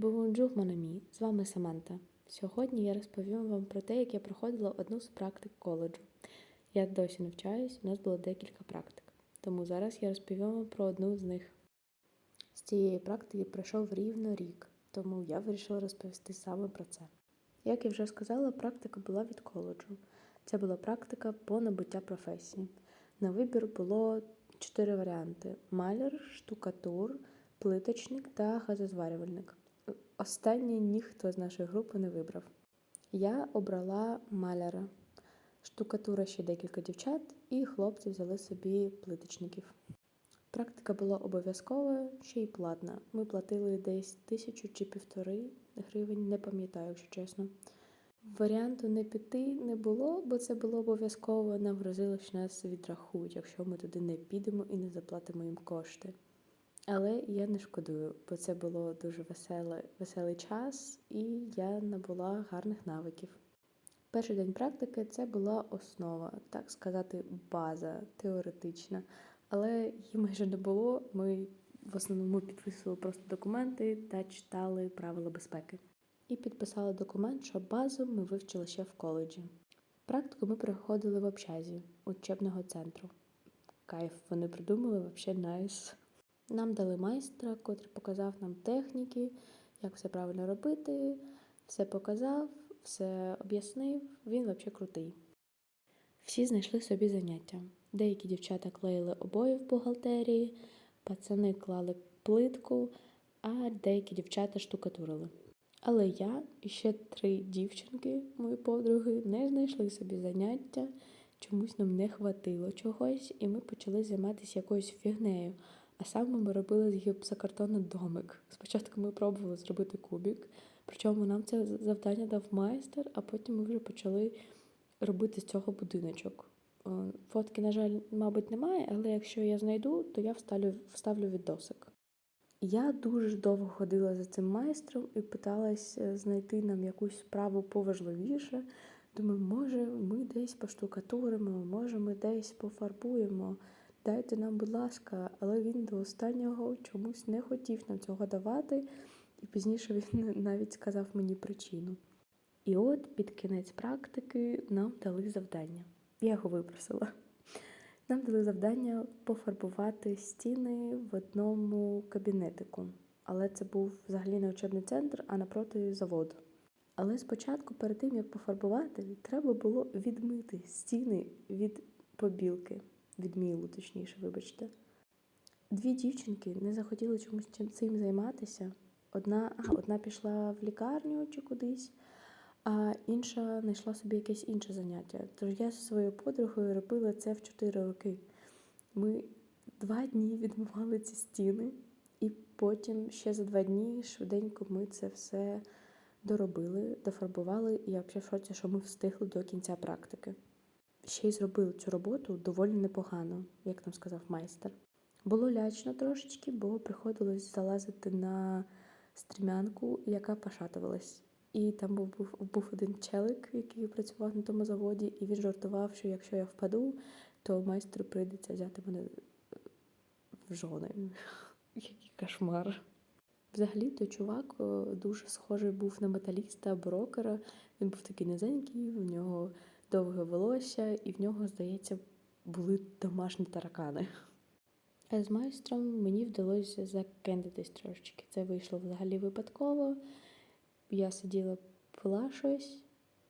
Бонжур, Монамі, з вами Саманта. Сьогодні я розповім вам про те, як я проходила одну з практик коледжу. Я досі навчаюсь, у нас було декілька практик. Тому зараз я розповім вам про одну з них. З цієї практики пройшов рівно рік, тому я вирішила розповісти саме про це. Як я вже сказала, практика була від коледжу. Це була практика по набуття професії. На вибір було чотири варіанти: маляр, штукатур, плиточник та газозварювальник. Останній ніхто з нашої групи не вибрав. Я обрала маляра, штукатура ще декілька дівчат, і хлопці взяли собі плиточників. Практика була обов'язкова, ще й платна. Ми платили десь тисячу чи півтори гривень, не пам'ятаю, якщо чесно. Варіанту не піти не було, бо це було обов'язково. Нам грозило, що нас відрахують, якщо ми туди не підемо і не заплатимо їм кошти. Але я не шкодую, бо це було дуже веселе, веселий час, і я набула гарних навиків. Перший день практики це була основа, так сказати, база теоретична, але її майже не було. Ми в основному підписували просто документи та читали правила безпеки. І підписали документ, що базу ми вивчили ще в коледжі. Практику ми проходили в общазі учебного центру. Кайф, вони придумали взагалі найс. Нам дали майстра, котрий показав нам техніки, як все правильно робити, все показав, все об'яснив. Він взагалі крутий. Всі знайшли собі заняття. Деякі дівчата клеїли обої в бухгалтерії, пацани клали плитку, а деякі дівчата штукатурили. Але я і ще три дівчинки, мої подруги, не знайшли собі заняття, чомусь нам не хватило чогось, і ми почали займатися якоюсь фігнею. А саме ми робили з гіпсокартону домик. Спочатку ми пробували зробити кубік, причому нам це завдання дав майстер, а потім ми вже почали робити з цього будиночок. Е, Фотки, на жаль, мабуть, немає, але якщо я знайду, то я вставлю, вставлю відосик. Я дуже довго ходила за цим майстром і питалась е, знайти нам якусь справу поважливіше. Думаю, може, ми десь поштукатуримо, може, ми десь пофарбуємо. Дайте нам, будь ласка, але він до останнього чомусь не хотів нам цього давати, і пізніше він навіть сказав мені причину. І от під кінець практики нам дали завдання. Я його випросила. Нам дали завдання пофарбувати стіни в одному кабінетику. Але це був взагалі не учебний центр, а напроти заводу. Але спочатку, перед тим як пофарбувати, треба було відмити стіни від побілки, від мілу, точніше, вибачте. Дві дівчинки не захотіли чомусь цим займатися. Одна, а, одна пішла в лікарню чи кудись, а інша знайшла собі якесь інше заняття. Тож я зі своєю подругою робила це в 4 роки. Ми два дні відмивали ці стіни, і потім ще за два дні швиденько ми це все доробили, дофарбували, і я взагалі в шоці, що ми встигли до кінця практики. Ще й зробили цю роботу доволі непогано, як нам сказав майстер. Було лячно трошечки, бо приходилось залазити на стрімянку, яка пошатувалась. І там був, був, був один челик, який працював на тому заводі, і він жартував, що якщо я впаду, то майстру прийдеться взяти мене в жони. Який кошмар. Взагалі, той чувак дуже схожий був на металіста або рокера. Він був такий низенький, в нього довге волосся, і в нього, здається, були домашні таракани. А з майстром мені вдалося закендитись трошечки. Це вийшло взагалі випадково. Я сиділа, пила щось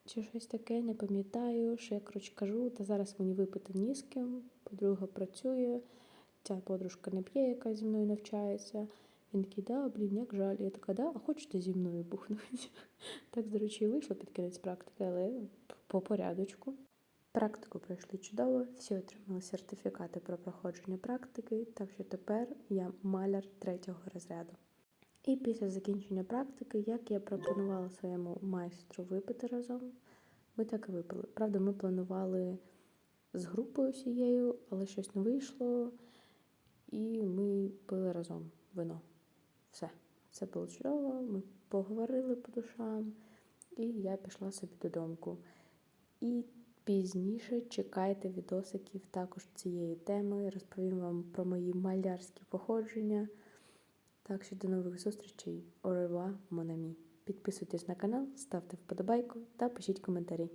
чи щось таке, не пам'ятаю, що я коротше кажу, та зараз мені випити ні з ким, подруга працює, ця подружка не п'є, яка зі мною навчається. Він такий, да, блін, як жаль. Я така, да, а хочете зі мною бухнути? Так, до речі, вийшло під кінець практики, але по порядочку. Практику пройшли чудово, всі отримали сертифікати про проходження практики, так що тепер я маляр третього розряду. І після закінчення практики, як я пропонувала своєму майстру випити разом, ми так і випили. Правда, ми планували з групою всією, але щось не вийшло, і ми пили разом вино. Все. Це було чудово. Ми поговорили по душам, і я пішла собі додому. І пізніше чекайте відосиків також цієї теми. Розповім вам про мої малярські походження. Так що до нових зустрічей. Орева, Моне. підписуйтесь на канал, ставте вподобайку та пишіть коментарі.